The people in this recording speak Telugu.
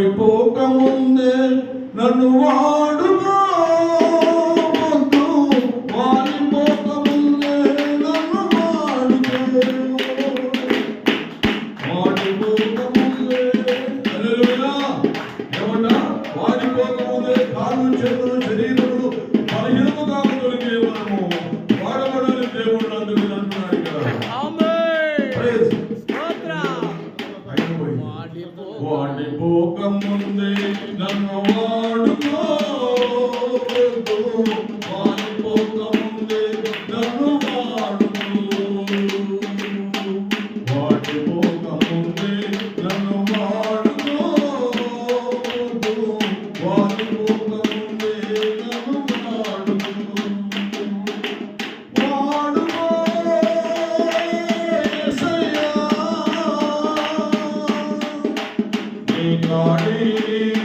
వాడిపోకముందే నన్ను వాడుగా నన్ను వాడుగా వాడిపోకముందే హల్లెలూయా. ఏమన్నా? చేతులు వాడిపోకముందే నన్ను వాడుకో. వాడిపోకముందే నన్ను వాడుకో. వాడిపోకముందే నన్ను వాడుకో. వాడిపోకముందే Lord.